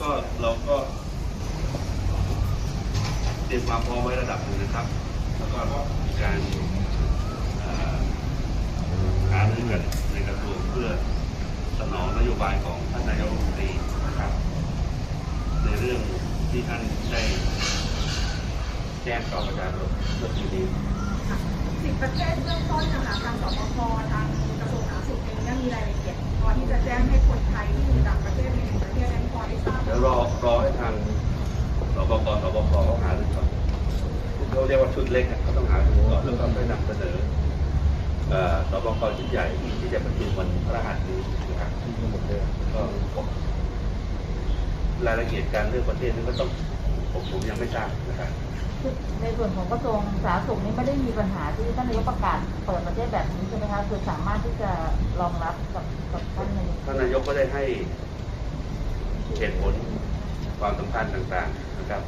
ก็เราก็เตรียมความพร้อมไว้ระดับหนึ่งนะครับ แล้วก็มีการหารือกันในกระทรวงเพื่อสนองนโยบายของท่านนายกรัฐมนตรีนะครับ ในเรื่องที่ท่านได้แจ้งต่อประชาชนเมื่อกี้นี้สิบประเทศเบื้องต้นนะคะทางสบคทางกระทรวงสาธารณสุขเองเนี่ยมีรายละเอียดพอที่จะแจ้งให้คนไทยที่ ราบเดี๋ยวรอรอให้ทางสบกสบคเขาหารือก่อนเขาเรียกว่าชุดเล็กอะเขาต้องหารือก่อนแล้วก็ไปนำเสนอเอ่อสบคชุดใหญ่ที่จะประชุมวันพฤหัสนี้นะครับก็รายละเอียดการเลือกประเทศนั้นก็ต้องผมผมยังไม่ทราบนะครับคือในส่วนของกระทรวงสาธารณสุขนี่ไม่ได้มีปัญหาที่ท่านนายกประกาศเปิดประเทศแบบนี้ใช่ไหมคะคือสามารถที่จะรองรับกับกับท่านนายกท่านนายกก็ได้ให้ เหตุผลความสำคัญต่างๆนะครับ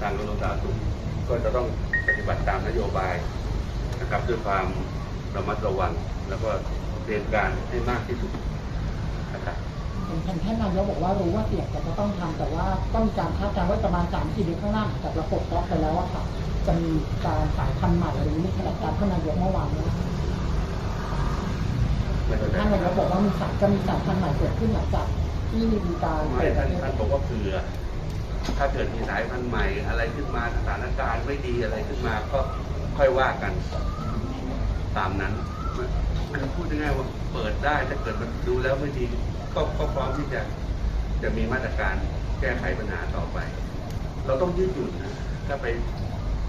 ทางกระทรวงสาธารณสุขก็จะต้องปฏิบัติตามนโยบายนะครับด้วยความระมัดระวังแล้วก็เตรียมการให้มากที่สุดนะครับเห็นท่านนายกบอกว่ารู้ว่าเสี่ยงแต่ก็ต้องทำแต่ว่าต้องมีการคาดการณ์ว่าประมาณสามสี่เดือนข้างหน้าจากระบบล็อกไปแล้วอะค่ะจะมีการสายพันธุ์ใหม่อะไรอย่างนี้ขนาดการท่านนายกเมื่อวานนี้ไม่เข้าใจท่านนายกบอกว่ามีสายจะมีสายพันธุ์ใหม่เกิดขึ้นหลังจาก ที่มีการไม่ท่านท่านบอกว่าเผื่อถ้าเกิดมีสายพันธุ์ใหม่อะไรขึ้นมาสถานการณ์ไม่ดีอะไรขึ้นมาก็ค่อยว่ากันตามนั้นมันพูดง่ายๆว่าเปิดได้ถ้าเกิดมันดูแล้วไม่ดีก็ก็พร้อมที่จะจะมีมาตรการแก้ไขปัญหาต่อไป เราต้องยืดหยุ่นนะถ้าไป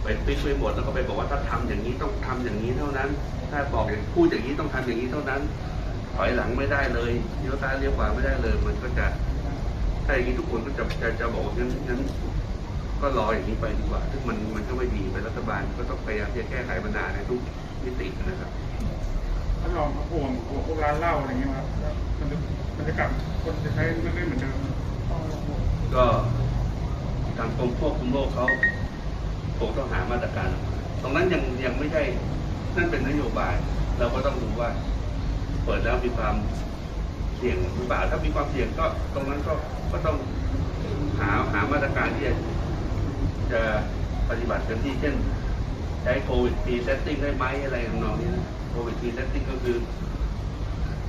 ไปฟิกไปหมดแล้วก็ไปบอกว่าถ้าทำอย่างนี้ต้องทำอย่างนี้เท่านั้น ถ้าบอกอย่างพูดอย่างนี้ต้องทำอย่างนี้เท่านั้น ถอยหลังไม่ได้เลยเลี้ยวซ้ายเลี้ยวขวาไม่ได้เลย มันก็จะถ้าอย่างนี้ทุกคนก็จะจะจะบอกว่างั้นงั้นก็รออย่างนี้ไปดีกว่าซึ่งมันมันก็ไม่ดีไปรัฐบาลก็ต้องพยายามที่จะแก้ไขปัญหาในทุกมิตินะครับท่านรองครับห่วงห่วงพวกร้านเหล้าอะไรอย่างเงี้ยครับมันจะมันจะกลับคนจะใช้ไม่ได้เหมือนเดิมก็ทางกรมควบคุมโรคเขาคงต้องหามาตรการออกมาตรงนั้นยังยังไม่ใช่นั่นเป็นนโยบาย เราก็ต้องดูว่า เปิดแล้วมีความเสี่ยงหรือเปล่าถ้ามีความเสี่ยงก็ตรงนั้นก็ก็ต้องหาหามาตรการที่จะจะปฏิบัติเต็มที่เช่นใช้โควิดทีเซตติ้งได้ไหมอะไรทำนองนี้นะโควิดทีเซตติ้งก็คือ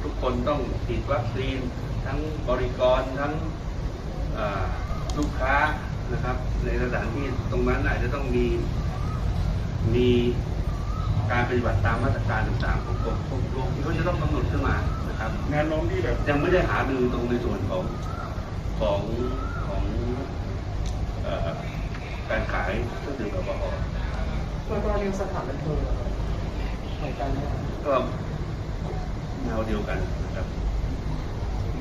ทุกคนต้องฉีดวัคซีนทั้งบริกรทั้งลูกค้านะครับ ในสถานที่ตรงนั้นอาจจะต้องมีมี การปฏิบัติตามมาตรการต่างๆของกรมควบคุมโรคที่เขาจะต้องกำหนดขึ้นมานะครับแนวโน้มที่แบบยังไม่ได้หาดูตรงในส่วนของของของเอ่อการขายเครื่องดื่มแอลกอฮอล์ส่วนกรณีสถานบันเทิงเหมือนกันนะครับก็แนวเดียวกันนะครับ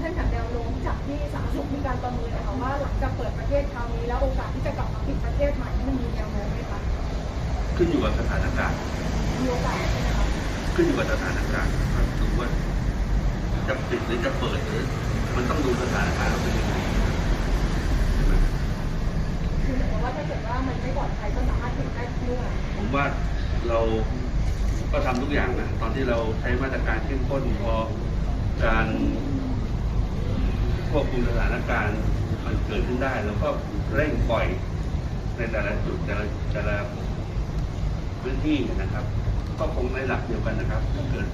ท่านจากแนวโน้มจากที่สาธารณสุขมีการประเมินนะคะว่าหลังจากเปิดประเทศคราวนี้แล้วโอกาสที่จะกลับมาปิดประเทศใหม่นี่มันมีแนวโน้มไหมคะขึ้นอยู่กับสถานการณ์ มีโอกาสใช่ไหมคะขึ้นอยู่กับสถานการณ์ครับดูว่าจะปิดหรือจะเปิดหรือ มันต้องดูสถานการณ์ว่าเป็นยังไงใช่ไหมคือหมายความว่าถ้าเกิดว่ามันไม่ปลอดภัยก็สามารถปิดได้ทุกเมื่อผมว่าเราก็ทำทุกอย่างนะตอนที่เราใช้มาตรการเข้มข้นพอการควบคุมสถานการณ์มันเกิดขึ้นได้เราก็เร่งปล่อยในแต่ละจุดแต่ละแต่ละพื้นที่นะครับ ก็คงในหลักเดียวกันนะครับถ้าเกิด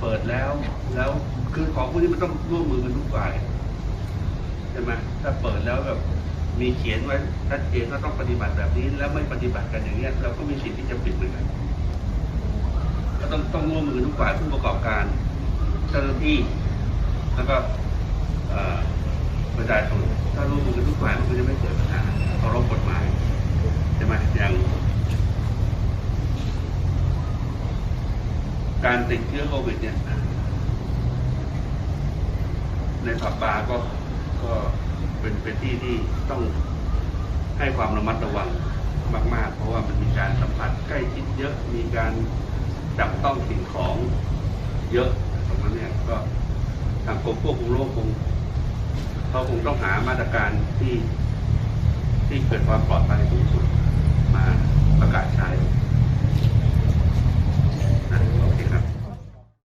เปิดแล้ว แล้วคือของพวกนี้มันต้องร่วมมือกันทุกฝ่ายใช่ไหมถ้าเปิดแล้วแบบมีเขียนไว้ชัดเจนว่าต้องปฏิบัติแบบนี้ แล้วไม่ปฏิบัติกันอย่างเงี้ยเราก็มีสิทธิ์ที่จะปิดเหมือนกันก็ต้องต้องร่วมมือทุกฝ่ายผู้ประกอบการเจ้าหน้าที่ แล้วก็ประชาชนถ้าร่วมมือกันทุกฝ่ายมันก็จะไม่เกิดปัญหาเคารพกฎหมายใช่ไหมอย่าง การติดเชื้อโควิดเนี่ยในผับบาร์ก็ก็เป็นเป็นที่ที่ต้องให้ความระมัดระวังมาก ๆ เพราะว่ามันมีการสัมผัสใกล้ชิดเยอะมีการจับต้องสิ่งของเยอะตรงนั้นเนี่ยก็ทางกรมควบคุมโรคคงเขาคงต้องหามาตรการที่ที่เกิดความปลอดภัยสูงสุดมาประกาศใช้นะ